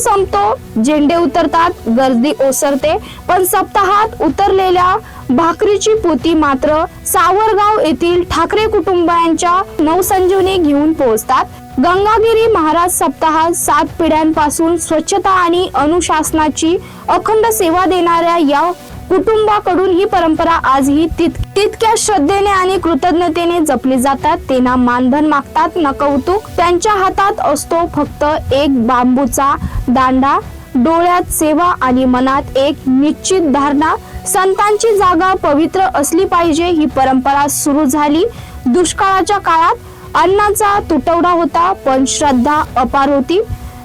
संपतो. झेंडे उतरतात गर्दी ओसरते. पण सप्ताहात उतरलेल्या भाकरीची पोती मात्र सावरगाव येथील ठाकरे कुटुंबांच्या नवसंजीवनी घेऊन पोहोचतात. गंगागिरी महाराज सप्ताहात सात पिढ्यांपासून स्वच्छता आणि अनुशासनाची अखंड सेवा देणाऱ्या या कुटुंबाकडून ही परंपरा आजही तित तितक्या श्रद्धेने आणि कृतज्ञतेने जपली जातात. त्यांना मानधन मागतात न कौतुक. त्यांच्या हातात असतो फक्त एक बांबूचा दांडा. डोळ्यात सेवा आणि मनात एक निश्चित धारणा. संतांची जागा पवित्र असली पाहिजे. ही परंपरा सुरू झाली दुष्काळाच्या काळात. अन्नाचा तुटवडा होता पण श्रद्धा अपार होती.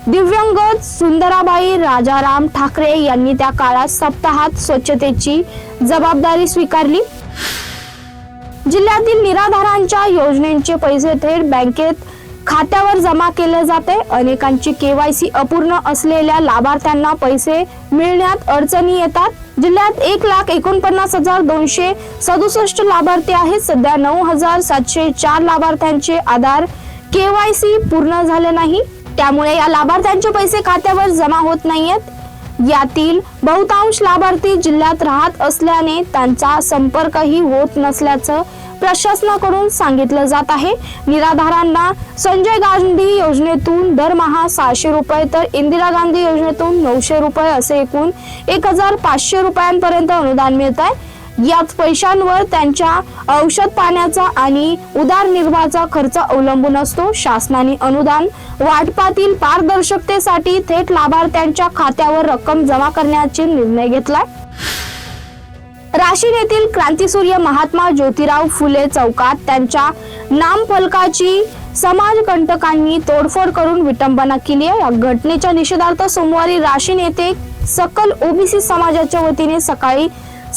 दिव्यांग सुंदराबाई राजाराम ठाकरे यांनी त्या काळात सप्ताहात स्वच्छतेची जबाबदारी स्वीकारली. जिल्ह्यातील निराधारांच्या योजनेचे पैसे थेट बँकेत खात्यावर जमा केले जाते. अनेकांची केवायसी अपूर्ण असलेल्या लाभार्थ्यांना पैसे मिळण्यात अडचणी येतात. जिल्ह्यात एक लाख एकोणपन्नास हजार दोनशे सदुसष्ट लाभार्थी आहेत. सध्या नऊ हजार सातशे चार लाभार्थ्यांचे आधार केवायसी पूर्ण झाले नाही. त्यामुळे या लाभार्थ्यांचे पैसे खात्यावर जमा होत नाहीयेत. यातील बहुतांश लाभार्थी जिल्ह्यात राहत असल्याने त्यांचा संपर्कही होत नसल्याचं प्रशासनाकडून सांगितलं जात आहे. निराधारांना संजय गांधी योजनेतून दरमहा सहाशे रुपये तर इंदिरा गांधी योजनेतून नऊशे रुपये असे एकूण एक हजार पाचशे रुपयांपर्यंत अनुदान मिळत आहे. याच पैशांवर त्यांच्या औषध पाण्याचा आणि उदारनिर्वाहाचा खर्च अवलंबून असतो. शासनाने अनुदान वाटपातील पारदर्शकतेसाठी थेट लाभार्थ्यांच्या खात्यावर रक्कम जमा करण्याचे निर्णय घेतलाय. राशीन येथील क्रांतीसूर्य महात्मा ज्योतिराव फुले चौकात त्यांच्या नामफलकाची समाजकंटकांनी तोडफोड करून विटंबना केली आहे. या घटनेच्या निषेधार्थ सोमवारी राशीन येथे सकल ओबीसी समाजाच्या वतीने सकाळी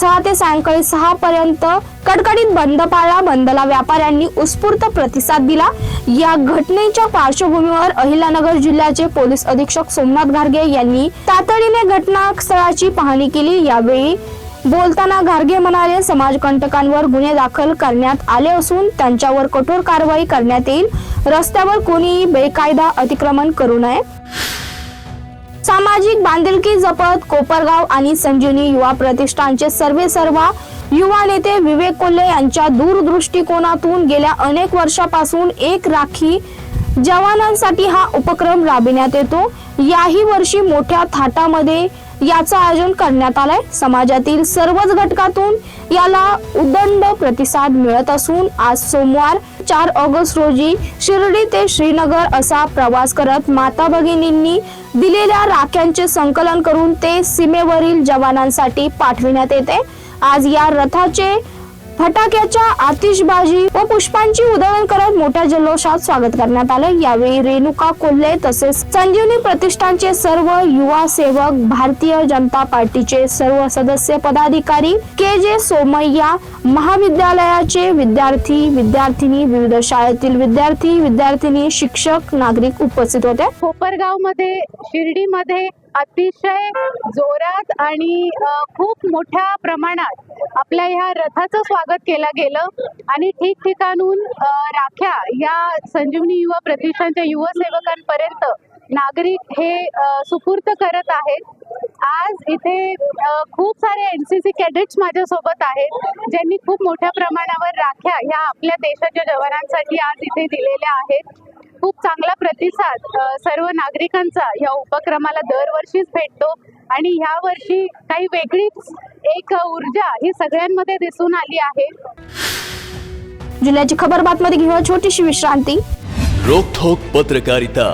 सहा ते सायंकाळी सहा पर्यंत कडकडीत बंद पाळला. बंदला व्यापाऱ्यांनी उत्स्फूर्त प्रतिसाद दिला. या घटनेच्या पार्श्वभूमीवर अहिल्यानगर जिल्ह्याचे पोलीस अधीक्षक सोमनाथ घारगे यांनी तातडीने घटनास्थळाची पाहणी केली. यावेळी बोलताना घारगे म्हणाले समाजकंटकांवर गुन्हे दाखल करण्यात आले असून त्यांच्यावर कठोर कारवाई करण्यात येईल. रस्त्यावर कोणीही बेकायदा अतिक्रमण करू नये. सामाजिक बांधिलकी जपत कोपरगाव आणि संजीवनी युवा प्रतिष्ठानचे सर्वे सर्वा युवा नेते विवेक कोल्हे यांच्या दूरदृष्टिकोनातून गेल्या अनेक वर्षापासून एक राखी जवानांसाठी हा उपक्रम राबविण्यात येतो. याही वर्षी मोठ्या थाटामध्ये याचं आयोजन करण्यात आलंय. समाजातील सर्वच घटकातून याला उदंड प्रतिसाद मिळत असून आज सोमवार चार ऑगस्ट रोजी शिर्डी ते श्रीनगर असा प्रवास करत माता भगिनींनी दिलेल्या राख्यांचे संकलन करून ते सीमेवरील जवानांसाठी पाठविण्यात येते. आज या रथाचे फटाक्याच्या आतिषबाजी व पुष्पांची उधळण करत मोठ्या जल्लोषात स्वागत करण्यात आलं. यावेळी रेणुका कोल्हे तसेच संजीवनी प्रतिष्ठानचे सर्व युवा सेवक भारतीय जनता पार्टीचे सर्व सदस्य पदाधिकारी के जे सोमय्या महाविद्यालयाचे विद्यार्थी विद्यार्थिनी विविध शाळेतील विद्यार्थी विद्यार्थिनी शिक्षक नागरिक उपस्थित होते. कोपरगावमध्ये शिर्डीमध्ये अतिशय जोरात आणि खूप मोठ्या प्रमाणात आपल्या ह्या रथाचं स्वागत केलं गेलं. आणि ठिकठिकाणून राख्या या संजीवनी युवा प्रतिष्ठानच्या युवसेवकांपर्यंत नागरिक हे सुपूर्त करत आहेत. आज इथे खूप सारे एन सी सी कॅडेट्स माझ्यासोबत आहेत ज्यांनी खूप मोठ्या प्रमाणावर राख्या ह्या आपल्या देशाच्या जवानांसाठी आज इथे दिलेल्या आहेत. खूप चांगला प्रतिसाद सर्व नागरिकांचा या उपक्रमाला दरवर्षीच भेटतो आणि ह्या वर्षी काही वेगळीच एक ऊर्जा ही सगळ्यांमध्ये दिसून आली आहे. जिल्ह्याची खबर बातमध्ये घेऊया छोटीशी विश्रांती. रोखोक पत्रकारिता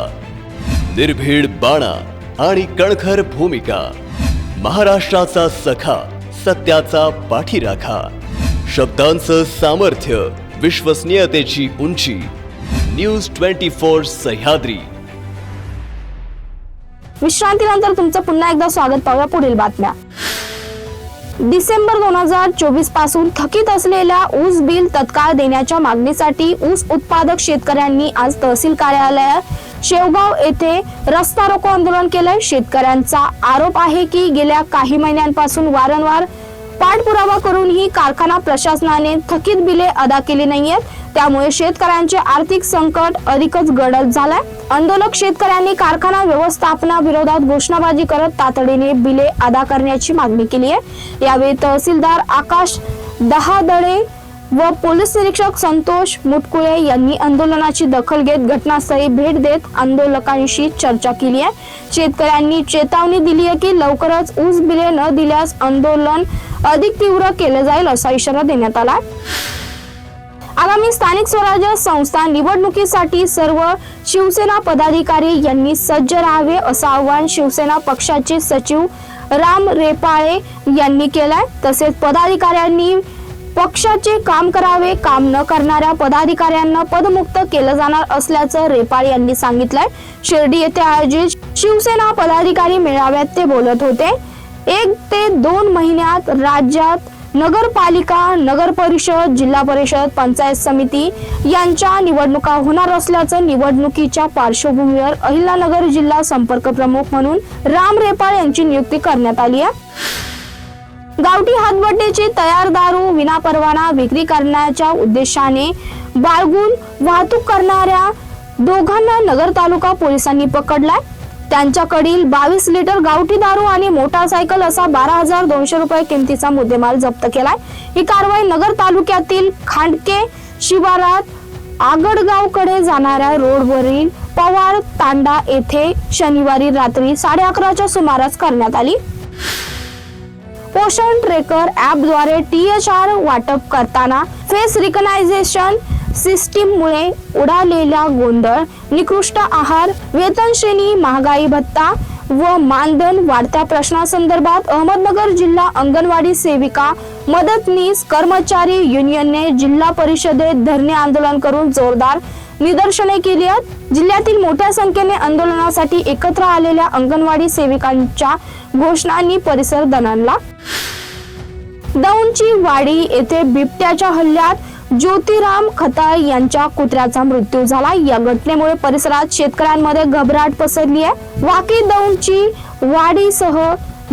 निर्भीड बाणा आणि कणखर भूमिका महाराष्ट्राचा सखा सत्याचा पाठीराखा शब्दांचं सामर्थ्य विश्वसनीयतेची उंची न्यूज ट्वेंटी फोर सह्याद्री. विश्रांतीनंतर तुमचं पुन्हा एकदा स्वागत पाहूया पुढील बातम्या. डिसेंबर दोन हजार चोवीसपासून थकीत असलेल्या ऊस बिल तत्काळ देण्याच्या मागणीसाठी ऊस उत्पादक शेतकऱ्यांनी आज तहसील कार्यालयात शेवगाव येथे रस्ता रोको आंदोलन केलंय. शेतकऱ्यांचा आरोप आहे की गेल्या काही महिन्यांपासून वारंवार पाठपुरावा करूनही कारखाना प्रशासनाने थकीत बिले अदा केली नाहीयेत. त्यामुळे शेतकऱ्यांचे आर्थिक संकट अधिकच गडद झालंय. आंदोलक शेतकऱ्यांनी कारखाना व्यवस्थापनाविरोधात घोषणाबाजी करत तातडीने बिले अदा करण्याची मागणी केली आहे. यावेळी तहसीलदार आकाश दहादळे व पोलीस निरीक्षक संतोष मुटकुळे यांनी आंदोलनाची दखल घेत घटनास्थळी भेट देत आंदोलकांशी चर्चा केली आहे. शेतकऱ्यांनी चेतावणी दिली आहे की लवकरच ऊस बिले न दिल्यास आंदोलन अधिक तीव्र केले जाईल असा इशारा देण्यात आला आगामी स्थानिक स्वराज्य संस्था निवडणुकीसाठी सर्व शिवसेना पदाधिकारी यांनी सज्ज राहावे असं आवाहन शिवसेना पक्षाचे सचिव राम रेपाळे यांनी केलंय. तसेच पदाधिकाऱ्यांनी पक्षाचे काम करावे काम न करणाऱ्या पदाधिकाऱ्यांना पदमुक्त केलं जाणार असल्याचं रेपाळ यांनी सांगितलंय. शिर्डी येथे आयोजित शिवसेना पदाधिकारी मेळाव्यात ते बोलत होते. एक ते दोन महिन्यात राज्यात नगरपालिका नगर परिषद जिल्हा परिषद पंचायत समिती यांच्या निवडणुका होणार असल्याचं निवडणुकीच्या पार्श्वभूमीवर अहिल्यानगर जिल्हा संपर्क प्रमुख म्हणून राम रेपाळ यांची नियुक्ती करण्यात आली आहे. गावठी हातभट्टीची तयार दारू विनापरवाना विक्री करण्याच्या उद्देशाने बाळगून वाहतूक करणाऱ्या दोघांना नगर तालुका पोलिसांनी पकडलाय. त्यांच्याकडील बावीस लिटर गावठी दारू आणि मोटारसायकल असा बारा हजार दोनशे रुपये किमतीचा मुद्देमाल जप्त केलाय. ही कारवाई नगर तालुक्यातील खांडके शिवारात आगडगावकडे जाणाऱ्या रोडवरील पवार तांडा येथे शनिवारी रात्री साडे अकराच्या सुमारास करण्यात आली. पोषण ट्रेकर ॲपद्वारे टी एच आर वाटप करताना फेस रिकनायझेशन सिस्टीममुळे उडालेला गोंधळ निकृष्ट आहार वेतनश्रेणी महागाई भत्ता व मानधन वाढत्या प्रश्नासंदर्भात अहमदनगर जिल्हा अंगणवाडी सेविका मदतनीस कर्मचारी युनियनने जिल्हा परिषदेत धरणे आंदोलन करून जोरदार निदर्शने केली आहेत. जिल्ह्यातील मोठ्या संख्येने आंदोलनासाठी एकत्र आलेल्या अंगणवाडी सेविकांच्या घोषणांनी परिसर दणाणला. दौंडची वाडी येथे बिबट्याच्या हल्ल्यात ज्योतिराम खताळ यांच्या कुत्र्याचा मृत्यू झाला. या घटनेमुळे परिसरात शेतकऱ्यांमध्ये घबराट पसरली आहे. वाकी दौंडची वाडीसह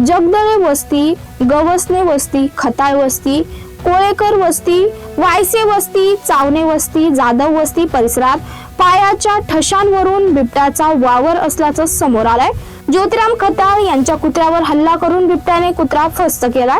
जगदळे वस्ती गवसने वस्ती खताळ वस्ती कोळेकर वस्ती वायसे वस्ती चावणे वस्ती जाधव वस्ती परिसरात पायाच्या ठशांवरून बिबट्याचा वावर असल्याचं समोर आलंय. ज्योतिराम खताळ यांच्या कुत्र्यावर हल्ला करून बिबट्याने कुत्रा फस्त केलाय.